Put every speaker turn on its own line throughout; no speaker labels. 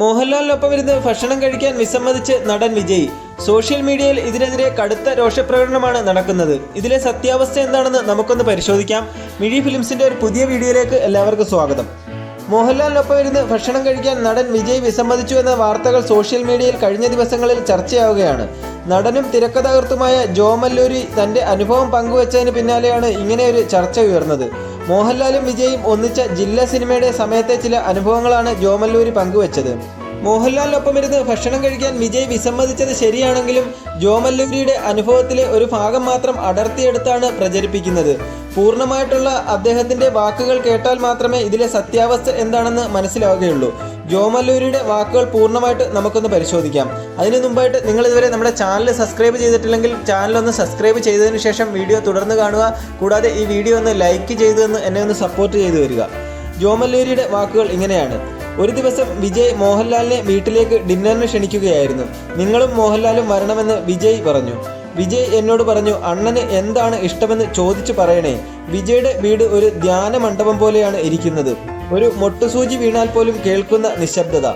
മോഹൻലാലിനൊപ്പം ഇരുന്ന് ഭക്ഷണം കഴിക്കാൻ വിസമ്മതിച്ച് നടൻ വിജയ്. സോഷ്യൽ മീഡിയയിൽ ഇതിനെതിരെ കടുത്ത രോഷപ്രകടനമാണ് നടക്കുന്നത്. ഇതിലെ സത്യാവസ്ഥ എന്താണെന്ന് നമുക്കൊന്ന് പരിശോധിക്കാം. മിഴി ഫിലിംസിന്റെ ഒരു പുതിയ വീഡിയോയിലേക്ക് എല്ലാവർക്കും സ്വാഗതം. മോഹൻലാലിനൊപ്പം ഇരുന്ന് ഭക്ഷണം കഴിക്കാൻ നടൻ വിജയ് വിസമ്മതിച്ചു എന്ന വാർത്തകൾ സോഷ്യൽ മീഡിയയിൽ കഴിഞ്ഞ ദിവസങ്ങളിൽ ചർച്ചയാവുകയാണ്. നടനും തിരക്കഥാകൃത്തുമായ ജോമല്ലൂരി തന്റെ അനുഭവം പങ്കുവച്ചതിന് പിന്നാലെയാണ് ഇങ്ങനെ ഒരു ചർച്ച ഉയർന്നത്. മോഹൻലാലും വിജയും ഒന്നിച്ച ജില്ല സിനിമയുടെ സമയത്തെ ചില അനുഭവങ്ങളാണ് ജോമല്ലൂരി പങ്കുവച്ചത്. മോഹൻലാലിനൊപ്പം ഇരുന്ന് ഭക്ഷണം കഴിക്കാൻ വിജയ് വിസമ്മതിച്ചത് ശരിയാണെങ്കിലും ജോമല്ലൂരിയുടെ അനുഭവത്തിലെ ഒരു ഭാഗം മാത്രം അടർത്തിയെടുത്താണ് പ്രചരിപ്പിക്കുന്നത്. പൂർണമായിട്ടുള്ള അദ്ദേഹത്തിന്റെ വാക്കുകൾ കേട്ടാൽ മാത്രമേ ഇതിലെ സത്യാവസ്ഥ എന്താണെന്ന് മനസ്സിലാവുകയുള്ളൂ. ജോമല്ലൂരിയുടെ വാക്കുകൾ പൂർണമായിട്ട് നമുക്കൊന്ന് പരിശോധിക്കാം. അതിനു മുമ്പായിട്ട് നിങ്ങൾ ഇതുവരെ നമ്മുടെ ചാനൽ സബ്സ്ക്രൈബ് ചെയ്തിട്ടില്ലെങ്കിൽ ചാനൽ ഒന്ന് സബ്സ്ക്രൈബ് ചെയ്തതിനു ശേഷം വീഡിയോ തുടർന്ന് കാണുക. കൂടാതെ ഈ വീഡിയോ ഒന്ന് ലൈക്ക് ചെയ്തു എന്ന് എന്നെ ഒന്ന് സപ്പോർട്ട് ചെയ്തു വരിക ജോമല്ലൂരിയുടെ വാക്കുകൾ ഇങ്ങനെയാണ്. ഒരു ദിവസം വിജയ് മോഹൻലാലിനെ വീട്ടിലേക്ക് ഡിന്നറിന് ക്ഷണിക്കുകയായിരുന്നു. നിങ്ങളും മോഹൻലാലും വരണമെന്ന് വിജയ് പറഞ്ഞു. വിജയ് എന്നോട് പറഞ്ഞു അണ്ണന് എന്താണ് ഇഷ്ടമെന്ന് ചോദിച്ചു പറയണേ. വിജയുടെ വീട് ഒരു ധ്യാന മണ്ഡപം പോലെയാണ് ഇരിക്കുന്നത്. ഒരു മൊട്ടുസൂചി വീണാൽ പോലും കേൾക്കുന്ന നിശബ്ദത.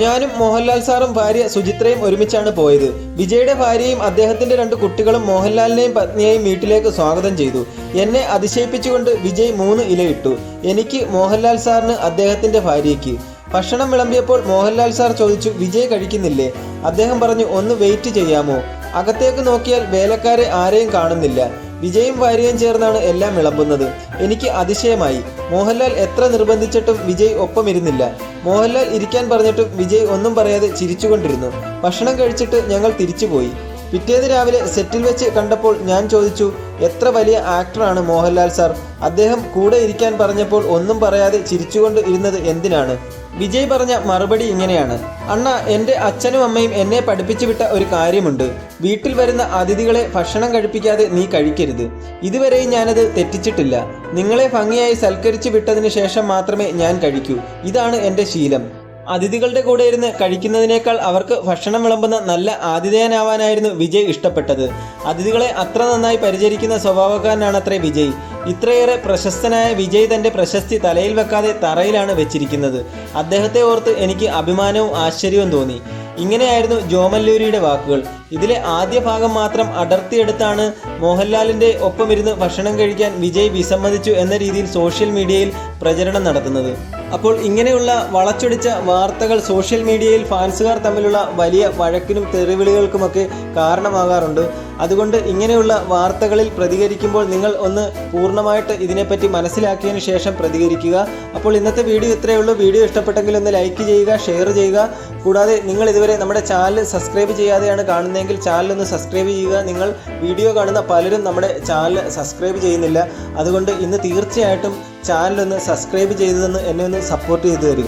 ഞാനും മോഹൻലാൽ സാറും ഭാര്യ സുചിത്രയും ഒരുമിച്ചാണ് പോയത്. വിജയുടെ ഭാര്യയും അദ്ദേഹത്തിന്റെ രണ്ട് കുട്ടികളും മോഹൻലാലിനെയും പത്നിയെയും വീട്ടിലേക്ക് സ്വാഗതം ചെയ്തു. എന്നെ അതിശയിപ്പിച്ചുകൊണ്ട് വിജയ് മൂന്ന് ഇലയിട്ടു. എനിക്ക് മോഹൻലാൽ സാറിന് അദ്ദേഹത്തിന്റെ ഭാര്യയ്ക്ക്. ഭക്ഷണം വിളമ്പിയപ്പോൾ മോഹൻലാൽ സാർ ചോദിച്ചു വിജയ് കഴിക്കുന്നില്ലേ അദ്ദേഹം പറഞ്ഞു ഒന്ന് വെയിറ്റ് ചെയ്യാമോ? അകത്തേക്ക് നോക്കിയാൽ വേലക്കാരെ ആരെയും കാണുന്നില്ല. വിജയും ഭാര്യയും ചേർന്നാണ് എല്ലാം വിളമ്പുന്നത്. എനിക്ക് അതിശയമായി. മോഹൻലാൽ എത്ര നിർബന്ധിച്ചിട്ടും വിജയ് ഒപ്പമിരുന്നില്ല. മോഹൻലാൽ ഇരിക്കാൻ പറഞ്ഞിട്ട് വിജയ് ഒന്നും പറയാതെ ചിരിച്ചുകൊണ്ടിരുന്നു. ഭക്ഷണം കഴിച്ചിട്ട് ഞങ്ങൾ തിരിച്ചുപോയി. പിറ്റേന്ന് രാവിലെ സെറ്റിൽ വെച്ച് കണ്ടപ്പോൾ ഞാൻ ചോദിച്ചു എത്ര വലിയ ആക്ടറാണ് മോഹൻലാൽ സാർ? അദ്ദേഹം കൂടെ ഇരിക്കാൻ പറഞ്ഞപ്പോൾ ഒന്നും പറയാതെ ചിരിച്ചുകൊണ്ട് ഇരുന്നത് എന്തിനാണ്? വിജയ് പറഞ്ഞ മറുപടി ഇങ്ങനെയാണ്. അണ്ണ എന്റെ അച്ഛനും അമ്മയും എന്നെ പഠിപ്പിച്ചു വിട്ട ഒരു കാര്യമുണ്ട്. വീട്ടിൽ വരുന്ന അതിഥികളെ ഭക്ഷണം കഴിപ്പിക്കാതെ നീ കഴിക്കരുത്. ഇതുവരെയും ഞാനത് തെറ്റിച്ചിട്ടില്ല. നിങ്ങളെ ഭംഗിയായി സൽക്കരിച്ചു വിട്ടതിന് ശേഷം മാത്രമേ ഞാൻ കഴിക്കൂ. ഇതാണ് എന്റെ ശീലം. അതിഥികളുടെ കൂടെ ഇരുന്ന് കഴിക്കുന്നതിനേക്കാൾ അവർക്ക് ഭക്ഷണം വിളമ്പുന്ന നല്ല ആതിഥേയനാവാനായിരുന്നു വിജയ് ഇഷ്ടപ്പെട്ടത്. അതിഥികളെ അത്ര നന്നായി പരിചരിക്കുന്ന സ്വഭാവക്കാരനാണത്രേ വിജയ്. ഇത്രയേറെ പ്രശസ്തനായ വിജയ് തന്റെ പ്രശസ്തി തലയിൽ വെക്കാതെ തറയിലാണ് വെച്ചിരിക്കുന്നത്. അദ്ദേഹത്തെ ഓർത്ത് എനിക്ക് അഭിമാനവും ആശ്ചര്യവും തോന്നി. ഇങ്ങനെയായിരുന്നു ജോമല്ലൂരിയുടെ വാക്കുകൾ. ഇതിലെ ആദ്യ ഭാഗം മാത്രം അടർത്തിയെടുത്താണ് മോഹൻലാലിന്റെ ഒപ്പമിരുന്ന് ഭക്ഷണം കഴിക്കാൻ വിജയ് വിസമ്മതിച്ചു എന്ന രീതിയിൽ സോഷ്യൽ മീഡിയയിൽ പ്രചരണം നടത്തുന്നത്. അപ്പോൾ ഇങ്ങനെയുള്ള വളച്ചൊടിച്ച വാർത്തകൾ സോഷ്യൽ മീഡിയയിൽ ഫാൻസുകാർ തമ്മിലുള്ള വലിയ വഴക്കിനും തെറിവിളികൾക്കുമൊക്കെ കാരണമാകാറുണ്ട്. അതുകൊണ്ട് ഇങ്ങനെയുള്ള വാർത്തകളിൽ പ്രതികരിക്കുമ്പോൾ നിങ്ങൾ ഒന്ന് പൂർണമായിട്ട് ഇതിനെപ്പറ്റി മനസ്സിലാക്കിയതിനു ശേഷം പ്രതികരിക്കുക. അപ്പോൾ ഇന്നത്തെ വീഡിയോ ഇത്രയേ ഉള്ളൂ. വീഡിയോ ഇഷ്ടപ്പെട്ടെങ്കിൽ ഒന്ന് ലൈക്ക് ചെയ്യുക ഷെയർ ചെയ്യുക. കൂടാതെ നിങ്ങൾ ഇതുവരെ നമ്മുടെ ചാനൽ സബ്സ്ക്രൈബ് ചെയ്യാതെയാണ് കാണുന്നതെങ്കിൽ ചാനൽ ഒന്ന് സബ്സ്ക്രൈബ് ചെയ്യുക. നിങ്ങൾ വീഡിയോ കാണുന്ന പലരും നമ്മുടെ ചാനൽ സബ്സ്ക്രൈബ് ചെയ്യുന്നില്ല. അതുകൊണ്ട് ഇന്ന് തീർച്ചയായിട്ടും ചാനലൊന്ന് സബ്സ്ക്രൈബ് ചെയ്തതെന്ന് എന്നെ ഒന്ന് സപ്പോർട്ട് ചെയ്തു തരിക.